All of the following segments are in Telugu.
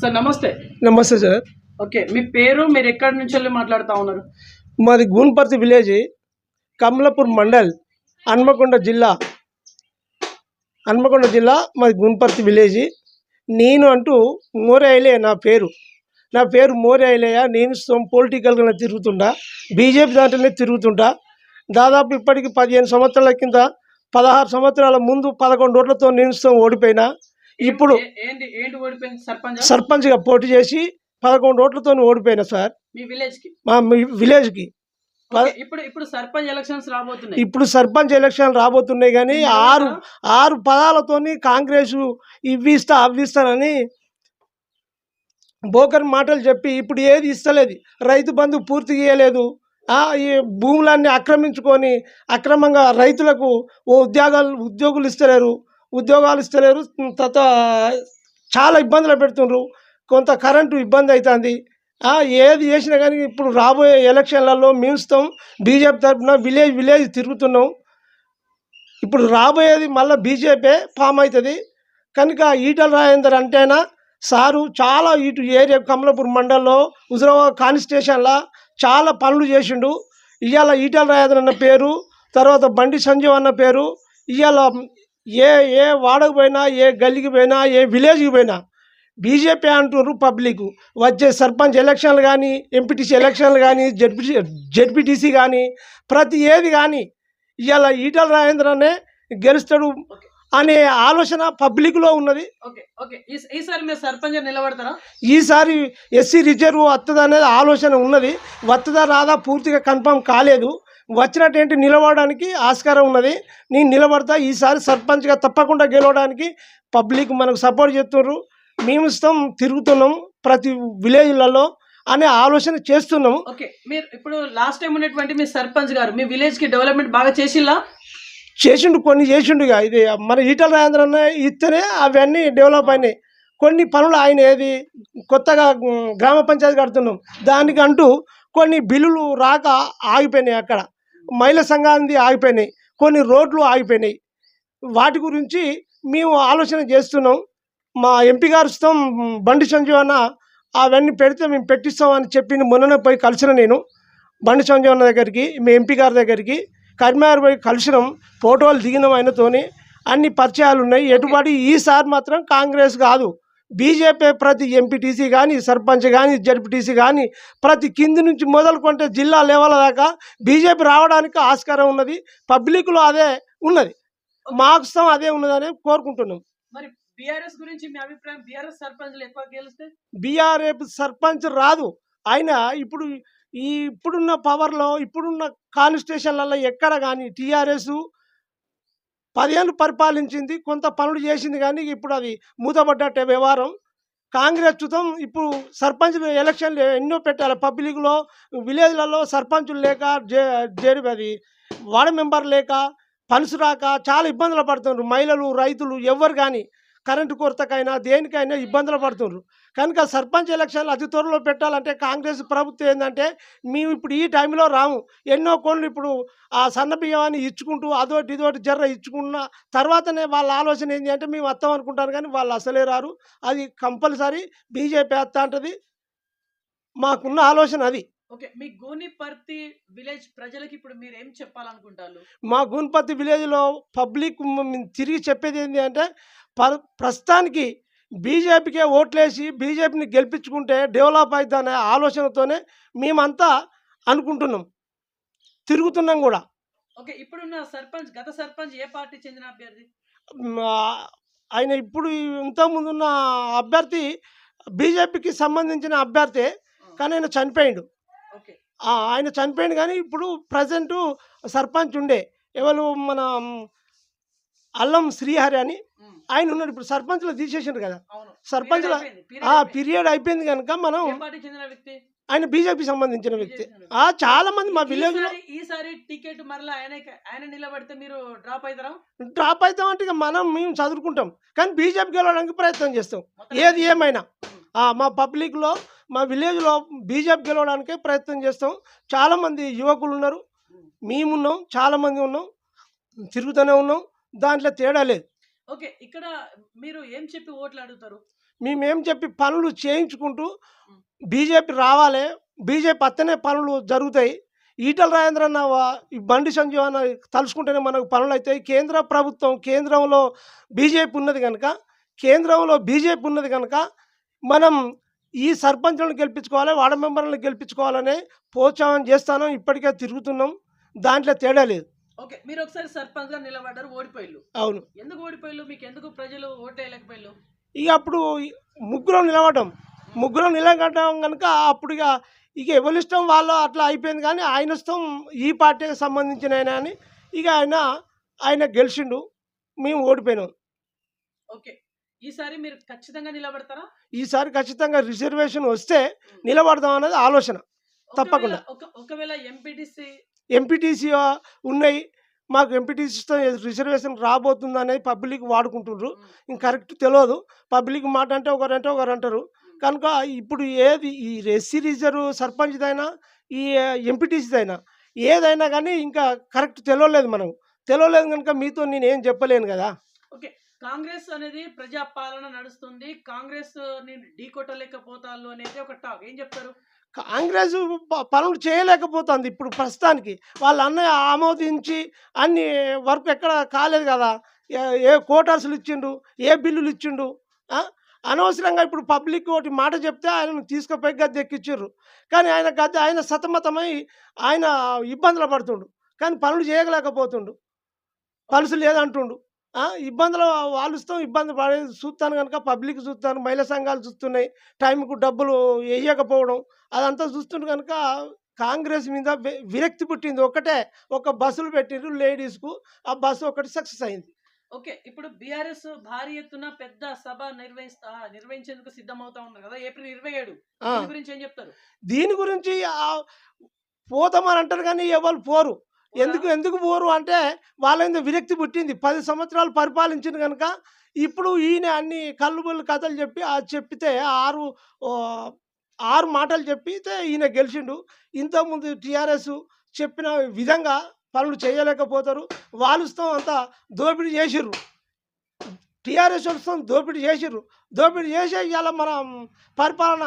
సార్ నమస్తే. నమస్తే సార్. ఓకే మీ పేరు మీరు ఎక్కడి నుంచి వెళ్ళి మాట్లాడుతూ ఉన్నారు? మాది గూన్పర్తి విలేజ్ కమలాపూర్ మండల్ హన్మకొండ జిల్లా. హన్మకొండ జిల్లా మాది గూన్పర్తి విలేజ్. నేను అంటూ మోరే నా పేరు. నా పేరు మోరే ఐలయ్య నేను పొలిటికల్గా తిరుగుతుంటా. బీజేపీ దాంట్లోనే తిరుగుతుంటా. దాదాపు ఇప్పటికి పదిహేను సంవత్సరాల కింద పదహారు సంవత్సరాల ముందు పదకొండు ఓట్లతో నేను సొం ఓడిపోయినా. ఇప్పుడు సర్పంచ్గా పోటీ చేసి పదకొండు ఓట్లతో ఓడిపోయినా సార్? మీ విలేజ్కి మా మీ- విలేజ్కి. ఇప్పుడు ఇప్పుడు సర్పంచ్ ఎలక్షన్స్ రాబోతున్నాయి. ఇప్పుడు సర్పంచ్ ఎలక్షన్ రాబోతున్నాయి కానీ ఆరు ఆరు పదాలతోని కాంగ్రెస్ ఇవి ఇస్తా అవి ఇస్తానని బోకర్ మాటలు చెప్పి ఇప్పుడు ఏది ఇస్తలేదు. రైతు బంధు పూర్తి చేయలేదు. ఆ, ఈ భూములన్నీ ఆక్రమించుకొని అక్రమంగా రైతులకు ఓ ఉద్యోగాలు ఉద్యోగులు ఇస్తలేరు. ఉద్యోగాలు ఇస్తలేరు తర్వాత చాలా ఇబ్బందులు పెడుతుండ్రు. కొంత కరెంటు ఇబ్బంది అవుతుంది ఏది చేసినా కానీ ఇప్పుడు రాబోయే ఎలక్షన్లలో మేమిస్తాం బీజేపీ తరఫున విలేజ్ విలేజ్ తిరుగుతున్నాం. ఇప్పుడు రాబోయేది మళ్ళీ బీజేపీ ఫామ్ అవుతుంది కనుక ఈటల రాజేందర్ అంటేనా సారు చాలా ఇటు ఏరియా కమలాపూర్ మండలంలో హుజరాబాద్ కాన్స్టిట్యూషన్లో చాలా పనులు చేసిండు. ఇవాళ ఈటల రాజేందర్ అన్న పేరు తర్వాత బండి సంజీవ్ అన్న పేరు ఇవాళ ఏ ఏ వాడకు పోయినా ఏ గల్లీకి పోయినా ఏ విలేజ్కి పోయినా బీజేపీ అంటున్నారు పబ్లిక్. వచ్చే సర్పంచ్ ఎలక్షన్లు కానీ ఎంపీటీసీ ఎలక్షన్లు కానీ జడ్పీ జడ్పీటీసీ కానీ ప్రతి ఏది కానీ ఇవాళ ఈటల రాజేంద్రనే గెలుస్తాడు అనే ఆలోచన పబ్లిక్లో ఉన్నది. Okay okay. ఈ- ఈసారి మీరు సర్పంచ్ నిలబడతారా? ఈసారి ఎస్సీ రిజర్వ్ వస్తుంది అనేది ఆలోచన ఉన్నది. వస్తుందా రాదా పూర్తిగా కన్ఫర్మ్ కాలేదు. వచ్చినట్టేంటి? నిలబడడానికి ఆస్కారం ఉన్నది. నేను నిలబడతా ఈసారి సర్పంచ్గా తప్పకుండా గెలవడానికి పబ్లిక్ మనకు సపోర్ట్ చేస్తున్నారు. మేము ఇస్తాం తిరుగుతున్నాం ప్రతి విలేజ్లలో అనే ఆలోచన చేస్తున్నాము ఓకే మీరు ఇప్పుడు లాస్ట్ టైం ఉన్నటువంటి మీ సర్పంచ్ గారు మీ విలేజ్కి డెవలప్మెంట్ బాగా చేసిల్లా చేసిండు కొన్ని చేసిండు ఇక ఇది మన ఈటల రాజేంద్ర అన్న ఇస్తేనే అవన్నీ డెవలప్ అయినాయి. కొన్ని పనులు ఆయన ఏది కొత్తగా గ్రామ పంచాయతీ కడుతున్నాం. దానికంటూ కొన్ని బిల్లులు రాక ఆగిపోయినాయి అక్కడ. మహిళా సంఘానికి ఆగిపోయినాయి. కొన్ని రోడ్లు ఆగిపోయినాయి. వాటి గురించి మేము ఆలోచన చేస్తున్నాం. మా ఎంపీ గారు ఇస్తాం బండి సంజీవ్ అన్న అవన్నీ పెడితే మేము పెట్టిస్తామని చెప్పి మొన్ననే పోయి కలిసిన నేను. బండి సంజీవ్ అన్న దగ్గరికి మీ ఎంపీ గారి దగ్గరికి కరీంనగర్ పోయి కలిసినాం. ఫోటోలు దిగినాం ఆయనతోని. అన్ని పరిచయాలు ఉన్నాయి. ఎటుబడి ఈసారి మాత్రం కాంగ్రెస్ కాదు. బీజేపీ ప్రతి ఎంపీటీసీ కానీ సర్పంచ్ కానీ జడ్పీటీసీ కానీ ప్రతి కింది నుంచి మొదలుకుంటే జిల్లా లెవెల్ దాకా బీజేపీ రావడానికి ఆస్కారం ఉన్నది. పబ్లిక్లో అదే ఉన్నది. మాకు అదే ఉన్నదని కోరుకుంటున్నాం. మరి బీఆర్ఎస్ గురించి మీ అభిప్రాయం? బీఆర్ఎస్ సర్పంచ్లు ఎక్కువ గెలిస్తే? బీఆర్ఎఫ్ సర్పంచ్ రాదు. ఆయన ఇప్పుడు ఈ ఇప్పుడున్న పవర్లో ఇప్పుడున్న కాన్స్టిట్యూషన్లలో ఎక్కడ కానీ టీఆర్ఎస్ పదేళ్ళు పరిపాలించింది కొంత పనులు చేసింది కానీ ఇప్పుడు అది మూతపడ్డట్టే వ్యవహారం. కాంగ్రెస్ చూద్దాం ఇప్పుడు సర్పంచ్ ఎలక్షన్లు ఎన్నో పెట్టాలి. పబ్లిక్లో విలేజ్లలో సర్పంచులు లేక జే అది. వార్డు మెంబర్ లేక పనుసు రాక చాలా ఇబ్బందులు పడుతున్నారు మహిళలు రైతులు ఎవరు కానీ కరెంటు కొరతకైనా దేనికైనా ఇబ్బందులు పడుతున్నారు కనుక సర్పంచ్ ఎలక్షన్లు అతి త్వరలో పెట్టాలంటే కాంగ్రెస్ ప్రభుత్వం ఏంటంటే మేము ఇప్పుడు ఈ టైంలో రాము. ఎన్నో కోళ్ళు ఇప్పుడు ఆ సన్న బియ్యాన్ని ఇచ్చుకుంటూ అదోటి ఇదోటి జర్ర ఇచ్చుకున్న తర్వాతనే వాళ్ళ ఆలోచన ఏంటి అంటే మేము వస్తాం అనుకుంటారు కానీ వాళ్ళు అసలే రారు. అది కంపల్సరీ బీజేపీ వస్తా అంటది. మాకున్న ఆలోచన అది. ఓకే మీ గోనిపర్తి విలేజ్ ప్రజలకి ఇప్పుడు మీరు ఏం చెప్పాలనుకుంటారు? మా విలేజ్లో పబ్లిక్ తిరిగి చెప్పేది ఏంటి అంటే ప్రస్తుతానికి బీజేపీకే ఓట్లేసి బీజేపీని గెలిపించుకుంటే డెవలప్ అవుతుంది అనే ఆలోచనతోనే మేమంతా అనుకుంటున్నాం. తిరుగుతున్నాం కూడా. ఓకే ఇప్పుడున్న సర్పంచ్ గత సర్పంచ్ ఏ పార్టీ చెందిన అభ్యర్థి? ఆయన ఇప్పుడు ఇంతకుముందున్న అభ్యర్థి బీజేపీకి సంబంధించిన అభ్యర్థి కానీ ఆయన చనిపోయిండు. ఆయన చనిపోయిండు కానీ ఇప్పుడు ప్రజెంట్ సర్పంచ్ ఉండే ఎవరు మన అల్లం శ్రీహరి అని ఆయన ఉన్నాడు. ఇప్పుడు సర్పంచ్లో తీసేసిండు కదా. సర్పంచ్ల. పీరియడ్ అయిపోయింది. కనుక మనం ఆయన బీజేపీ సంబంధించిన వ్యక్తి. ఆ చాలా మంది మా విలేజ్లో ఈసారి- ఈసారి టికెట్ మరలా ఆయన ఆయన నిలబడితే మీరు డ్రాప్ అవుతారా? డ్రాప్ అవుతాం అంటే మనం మేము చదువుకుంటాం. కానీ బీజేపీ గెలవడానికి ప్రయత్నం చేస్తాం. ఏది ఏమైనా. మా పబ్లిక్లో మా విలేజ్లో బీజేపీ గెలవడానికే ప్రయత్నం చేస్తాం. చాలామంది యువకులు ఉన్నారు. మేమున్నాం. చాలామంది ఉన్నాం. తిరుగుతూనే ఉన్నాం. దాంట్లో తేడా లేదు. ఓకే. ఇక్కడ మీరు ఏం చెప్పి ఓట్లు అడుగుతారు? మేమేం చెప్పి పనులు చేయించుకుంటూ బీజేపీ రావాలి. బీజేపీ అత్తనే పనులు జరుగుతాయి. ఈటల రాజేంద్ర అన్న ఈ బండి సంజీవ్ అన్న తలుచుకుంటేనే మనకు పనులు అవుతాయి కేంద్ర ప్రభుత్వం కేంద్రంలో బీజేపీ ఉన్నది కనుక కేంద్రంలో బీజేపీ ఉన్నది కనుక మనం ఈ సర్పంచులను గెలిపించుకోవాలి వార్డు మెంబర్లను గెలిపించుకోవాలనే ప్రోత్సాహం చేస్తాను. ఇప్పటికే తిరుగుతున్నాం. దాంట్లో తేడా లేదు. ఓకే మీరు ఒకసారి సర్పంచ్గా నిలబడ్డారు ఓడిపోయిల్లు అవును. ఎందుకు ఓడిపోయిల్లు మీకు ఎందుకు ప్రజలు ఓటేయలేకపోయిల్లు ఇక అప్పుడు ముగ్గురం నిలబడ్డాం. ముగ్గురం నిలబడ్డాం కనుక అప్పుడు ఇక ఇక ఎవరి ఇష్టం వాళ్ళు అట్లా అయిపోయింది కానీ ఆయన ఇష్టం ఈ పార్టీకి సంబంధించిన ఆయన అని ఇక ఆయన ఆయన గెలిచిండు. మేము ఓడిపోయినాం. ఓకే ఈసారి మీరు ఖచ్చితంగా నిలబడతారా? ఈసారి ఖచ్చితంగా రిజర్వేషన్ వస్తే నిలబడదాం అనేది ఆలోచన. తప్పకుండా. ఒకవేళ- ఒక- ఒకవేళ ఎంపీటీసీ ఎంపీటీసీ ఉన్నాయి. మాకు ఎంపీటీసీతో రిజర్వేషన్ రాబోతుంది అనేది పబ్లిక్ వాడుకుంటుండ్రు. ఇంక కరెక్ట్ తెలియదు పబ్లిక్ మాట అంటే ఒకరంటే ఒకరు అంటారు. కనుక ఇప్పుడు ఏది ఈ ఎస్సీ రిజర్వ్ సర్పంచ్దైనా ఈ ఎంపీటీసీదైనా ఏదైనా కానీ ఇంకా కరెక్ట్ తెలియలేదు మనం. తెలియలేదు కనుక మీతో నేను ఏం చెప్పలేను కదా. ఓకే. కాంగ్రెస్ అనేది ప్రజా పాలన నడుస్తుంది. కాంగ్రెస్ని ఢీకొట్టలేకపోతారు అనేది ఒక టాక్. ఏం చెప్తారు? కాంగ్రెస్ ప- పనులు చేయలేకపోతుంది ఇప్పుడు ప్రస్తుతానికి. వాళ్ళ అన్నయ్య ఆమోదించి అన్ని వర్క్ ఎక్కడ కాలేదు కదా. ఏ- కోటర్స్లు ఇచ్చిండు ఏ బిల్లులు ఇచ్చిండు అనవసరంగా ఇప్పుడు పబ్లిక్ ఒకటి మాట చెప్తే ఆయనను తీసుకుపోయి గద్దె ఎక్కిచ్చిర్రు కానీ ఆయన గద్దె ఆయన సతమతమై ఆయన ఇబ్బందులు పడుతుండు. కానీ పనులు చేయలేకపోతుండు. పలుసు లేదంటుండు. ఇబ్బందులు వాళ్ళు ఇస్తాం ఇబ్బంది పడే చూస్తాను కనుక పబ్లిక్ చూస్తాను మహిళా సంఘాలు చూస్తున్నాయి టైంకు డబ్బులు వేయకపోవడం అదంతా చూస్తుంటే కనుక కాంగ్రెస్ మీద విరక్తి పుట్టింది. ఒకటే ఒక బస్సులు పెట్టిండ్రు లేడీస్కు ఆ బస్సు ఒకటి సక్సెస్ అయింది. ఓకే. ఇప్పుడు బీఆర్ఎస్ భారీ ఎత్తున పెద్ద సభ నిర్వహిస్తా నిర్వహించేందుకు సిద్ధమవుతా ఉన్నారు కదా ఏప్రిల్ ఇరవై ఏడు. గురించి ఏం చెప్తారు? దీని గురించి పోతామని అంటారు కానీ ఎవరు పోరు. ఎందుకు ఎందుకు పోరు అంటే వాళ్ళ మీద విరక్తి పుట్టింది. పది సంవత్సరాలు పరిపాలించింది కనుక ఇప్పుడు ఈయన అన్ని కళ్ళుబుల్లు కథలు చెప్పి అది చెప్పితే ఆరు ఆరు మాటలు చెప్పితే ఈయన గెలిచిండు. ఇంతకుముందు టీఆర్ఎస్ చెప్పిన విధంగా పనులు చేయలేకపోతారు. వాళ్ళుస్తాం అంతా దోపిడీ చేసిర్రు. టీఆర్ఎస్ వస్తాం దోపిడీ చేసిర్రు. దోపిడీ చేసే ఇవాళ మనం పరిపాలన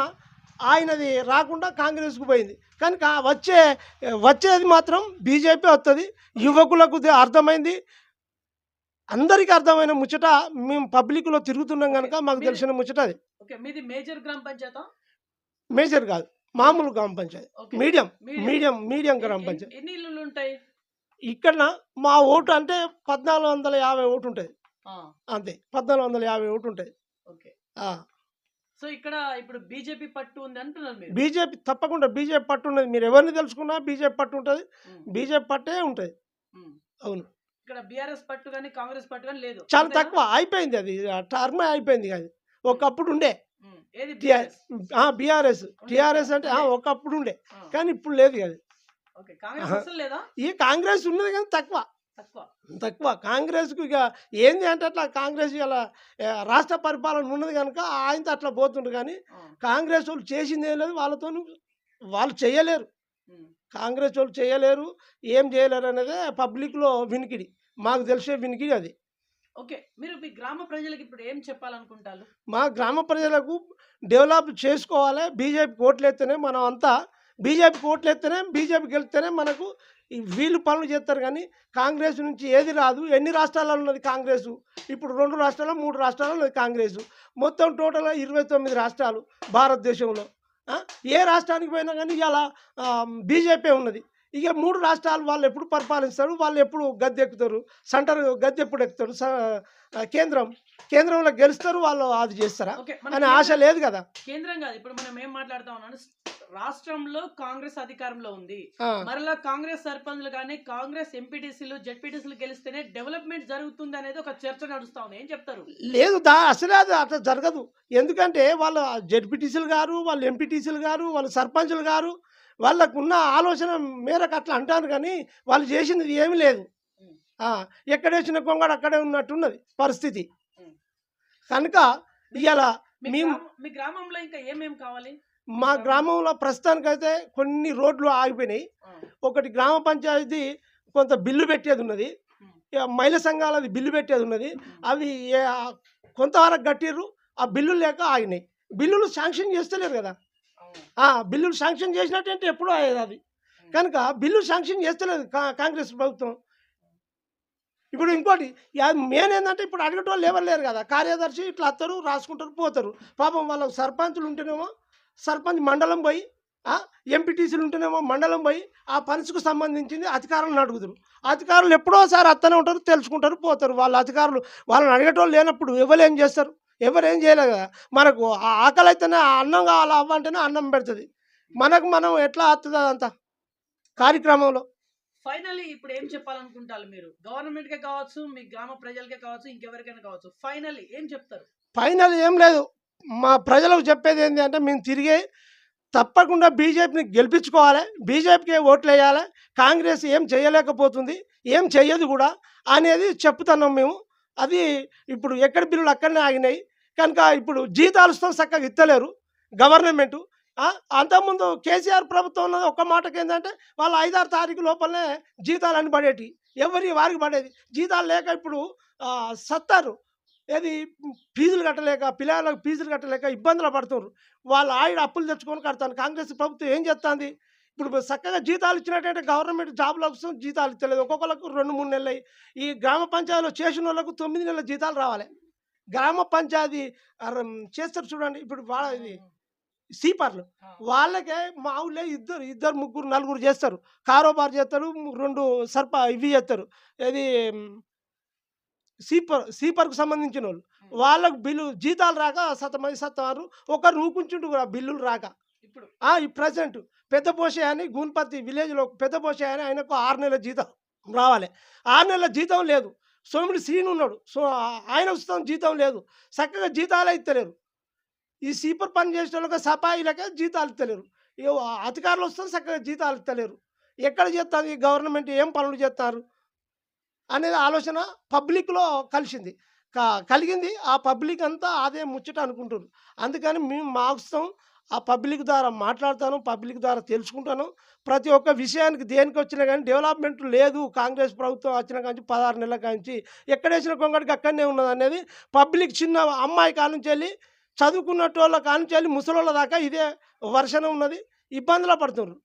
ఆయనది రాకుండా కాంగ్రెస్కు పోయింది. కానీ కా- వచ్చే వచ్చేది మాత్రం బీజేపీ వస్తుంది యువకులకు అర్థమైంది. అందరికీ అర్థమైన ముచ్చట మేము పబ్లిక్లో తిరుగుతున్నాం కనుక మాకు తెలిసిన ముచ్చట అది. మేజర్ గ్రామ పంచాయతా? మేజర్ కాదు మామూలు గ్రామ పంచాయతీ. Medium medium. మీడియం గ్రామ పంచాయతీ. ఎన్ని ఇల్లులు ఉంటాయి ఇక్కడ మా ఓటు అంటే పద్నాలుగు వందల యాభై ఓటు ఉంటుంది. అంతే పద్నాలుగు వందల యాభై ఓటు ఉంటుంది. ఓకే. సో ఇక్కడ ఇప్పుడు బీజేపీ పట్టు ఉంది అంటున్నారు మీరు. బీజేపీ తప్పకుండా బీజేపీ పట్టు ఉన్నది. మీరు ఎవరిని తెలుసుకున్నా బీజేపీ పట్టు ఉంటుంది. బీజేపీ పట్టే ఉంటుంది. అవును. ఇక్కడ బీఆర్ఎస్ పట్టు కానీ కాంగ్రెస్ పట్టు కానీ లేదు. చాలా? తక్కువ. అయిపోయింది అది. టర్మ్ అయిపోయింది అది ఒకప్పుడు ఉండే? బీఆర్ఎస్? టిఆర్ఎస్ అంటే. ఒకప్పుడు ఉండే. కానీ ఇప్పుడు లేదు లేదా? ఈ కాంగ్రెస్ ఉన్నది కానీ తక్కువ. తక్కువ. తక్కువ. కాంగ్రెస్కు ఇక ఏంది అంటే అట్లా కాంగ్రెస్ ఇలా రాష్ట్ర పరిపాలన ఉన్నది కనుక ఆయనతో అట్లా పోతుండ్రు కానీ కాంగ్రెస్ వాళ్ళు చేసింది ఏం లేదు వాళ్ళతో వాళ్ళు చేయలేరు. కాంగ్రెస్ వాళ్ళు చేయలేరు ఏం చేయలేరు అనేది పబ్లిక్లో వినికిడి. మాకు తెలిసే వినికిడి అది. ఓకే. మీరు మీ గ్రామ ప్రజలకు ఇప్పుడు ఏం చెప్పాలనుకుంటారు? మా గ్రామ ప్రజలకు డెవలప్ చేసుకోవాలి బీజేపీ ఓట్లు ఎత్తేనే మనం అంతా బీజేపీ ఓట్లు ఎత్తేనే బీజేపీ గెలిస్తేనే మనకు వీళ్ళు పనులు చేస్తారు కానీ కాంగ్రెస్ నుంచి ఏది రాదు. ఎన్ని రాష్ట్రాల్లో ఉన్నది కాంగ్రెస్? ఇప్పుడు రెండు రాష్ట్రాలు మూడు రాష్ట్రాల్లో ఉన్నది కాంగ్రెస్. మొత్తం టోటల్ ఇరవై తొమ్మిది రాష్ట్రాలు భారతదేశంలో? ఏ రాష్ట్రానికి పోయినా కానీ ఇలా బీజేపీ ఉన్నది. ఇక మూడు రాష్ట్రాలు వాళ్ళు ఎప్పుడు పరిపాలిస్తారు? వాళ్ళు ఎప్పుడు గద్దె ఎక్కుతారు సెంటర్ గద్దె ఎప్పుడు ఎక్కుతారు? కేంద్రం కేంద్రంలో గెలుస్తారు వాళ్ళు అది చేస్తారా? అనే ఆశ లేదు కదా? కేంద్రం కాదు. ఇప్పుడు మనం ఏం మాట్లాడుతా ఉన్నాను రాష్ట్రంలో కాంగ్రెస్ అధికారంలో ఉంది. మరలా కాంగ్రెస్ సర్పంచ్లు కానీ కాంగ్రెస్ ఎంపీటీసీలు జెడ్పీటీసీలు గెలిస్తేనే డెవలప్మెంట్ జరుగుతుంది అనేది ఒక చర్చ నడుస్తా ఉంది. ఏం చెప్తారు? లేదు దా అసలే అది అట్లా జరగదు. ఎందుకంటే వాళ్ళ జడ్పీటీసీలు గారు వాళ్ళు ఎంపీటీసీలు గారు వాళ్ళ సర్పంచులు గారు వాళ్ళకు ఉన్న ఆలోచన మేరకు అట్లా అంటారు కానీ వాళ్ళు చేసింది ఏమీ లేదు. ఎక్కడేసిన కొంగడు అక్కడే ఉన్నట్టున్నది పరిస్థితి. కనుక ఇవాళ మీ గ్రామంలో ఇంకా ఏమేం కావాలి? మా గ్రామంలో ప్రస్తుతానికైతే కొన్ని రోడ్లు ఆగిపోయినాయి. ఒకటి గ్రామ పంచాయతీ కొంత బిల్లు పెట్టేది ఉన్నది. మహిళా సంఘాలది బిల్లు పెట్టేది ఉన్నది. అవి కొంతవరకు కట్టిర్రు ఆ బిల్లులు లేక ఆగినాయి. బిల్లులు శాంక్షన్ చేస్తలేరు కదా. బిల్లులు శాంక్షన్ చేసినట్టంటే ఎప్పుడూ అయ్యేది అది. కనుక బిల్లు శాంక్షన్ చేస్తలేదు కా- కాంగ్రెస్ ప్రభుత్వం. ఇప్పుడు ఇంకోటి మెయిన్ ఏంటంటే ఇప్పుడు అడిగేటోళ్ళు ఎవరు లేరు కదా. కార్యదర్శి ఇట్లా వస్తారు రాసుకుంటారు పోతారు. పాపం వాళ్ళకు సర్పంచులు ఉంటేనేమో సర్పంచ్ మండలం పోయి ఎంపీటీసీలు ఉంటేనేమో మండలం పోయి ఆ పనిసుకు సంబంధించింది అధికారులను అడుగుతారు అధికారులు ఎప్పుడోసారి అత్తనే ఉంటారు తెలుసుకుంటారు పోతారు. వాళ్ళ అధికారులు వాళ్ళని అడిగేటోళ్ళు లేనప్పుడు ఎవరు ఏం చేస్తారు? ఎవరు ఏం చేయలేదు కదా. మనకు ఆ ఆకలి అయితేనే అన్నం కావాలి అవ్వ అంటేనే అన్నం పెడుతుంది. మనకు మనం ఎట్లా వస్తుంది అదంతా? కార్యక్రమంలో. ఫైనల్లీ ఇప్పుడు ఏం చెప్పాలనుకుంటారు మీరు? గవర్నమెంట్ కే కావచ్చు మీ గ్రామ ప్రజలకే కావచ్చు ఇంకెవరికైనా కావచ్చు. ఫైనల్లీ ఏం చెప్తారు? ఫైనల్ ఏం లేదు. మా ప్రజలకు చెప్పేది ఏంటి అంటే మేము తిరిగి తప్పకుండా బీజేపీని గెలిపించుకోవాలి. బీజేపీకి ఓట్లు వేయాలి కాంగ్రెస్ ఏం చేయలేకపోతుంది ఏం చెయ్యదు కూడా అనేది చెప్తున్నాం మేము. అది ఇప్పుడు ఎక్కడ బిల్లులు అక్కడనే ఆగినాయి. కనుక ఇప్పుడు జీతాలు చక్కగా ఇస్తలేరు గవర్నమెంటు. అంతకుముందు కేసీఆర్ ప్రభుత్వం ఉన్నది ఒక్క మాటకి ఏంటంటే వాళ్ళు ఐదారు తారీఖు లోపలనే జీతాలు అని పడేటి ఎవరి వారికి పడేది? జీతాలు లేక ఇప్పుడు సత్తారు. ఏది ఫీజులు కట్టలేక పిల్లలకు ఫీజులు కట్టలేక ఇబ్బందులు పడుతున్నారు. వాళ్ళు ఆయుడ అప్పులు తెచ్చుకొని కడతాను. కాంగ్రెస్ ప్రభుత్వం ఏం చేస్తుంది? ఇప్పుడు చక్కగా జీతాలు ఇచ్చినట్టయితే గవర్నమెంట్ జాబ్లు వస్తుంది జీతాలు ఇస్తలేదు. ఒక్కొక్కరికి రెండు మూడు నెలలు. ఈ గ్రామ పంచాయతీలో చేసిన వాళ్ళకు తొమ్మిది నెలల జీతాలు రావాలి. గ్రామ పంచాయతీ చేస్తారు చూడండి. ఇప్పుడు వాళ్ళ ఇది సీపర్లు. వాళ్ళకే మా ఊళ్ళో ఇద్దరు ఇద్దరు ముగ్గురు నలుగురు చేస్తారు. కారోబార్ చేస్తారు రెండు సర్ప ఇవి చేస్తారు. ఇది సీపర్ సీపర్కు సంబంధించిన వాళ్ళు వాళ్ళకు బిల్లు జీతాలు రాక సతమది సత్తారు. ఒకరు రూకుంచుంటు కూడా బిల్లులు రాక. ఇప్పుడు. ఈ ప్రజెంట్ పెద్ద పోషే అని గూన్పత్తి విలేజ్లో పెద్ద పోషే అని ఆయనకు ఆరు నెలల జీతం రావాలి. ఆరు నెలల జీతం లేదు. సోముడి శ్రీను ఉన్నాడు. సో ఆయన వస్తాం జీతం లేదు. చక్కగా జీతాలు ఇస్తలేరు ఈ సీపర్ పని చేసిన వాళ్ళకి సఫాయిలకే జీతాలు ఇస్తలేరు. అధికారులు వస్తే చక్కగా జీతాలు ఇస్తలేరు. ఎక్కడ చేస్తారు? ఈ గవర్నమెంట్ ఏం పనులు చేస్తారు? అనేది ఆలోచన పబ్లిక్లో కలిసింది. కలిగింది. ఆ పబ్లిక్ అంతా అదే ముచ్చట అనుకుంటారు అందుకని మేము మాకుస్తాం. ఆ పబ్లిక్ ద్వారా మాట్లాడతాను పబ్లిక్ ద్వారా తెలుసుకుంటాను. ప్రతి ఒక్క విషయానికి దేనికి వచ్చినా కానీ డెవలప్మెంట్ లేదు. కాంగ్రెస్ ప్రభుత్వం వచ్చిన కాంచి పదహారు నెలల కాంచి ఎక్కడేసిన కొంగడికి అక్కడనే ఉన్నది అనేది పబ్లిక్ చిన్న అమ్మాయి కానుంచి వెళ్ళి చదువుకున్నట్టు కానుంచి వెళ్ళి ముసలోళ్ళ దాకా ఇదే వర్షన ఉన్నది. ఇబ్బందులు పడుతున్నారు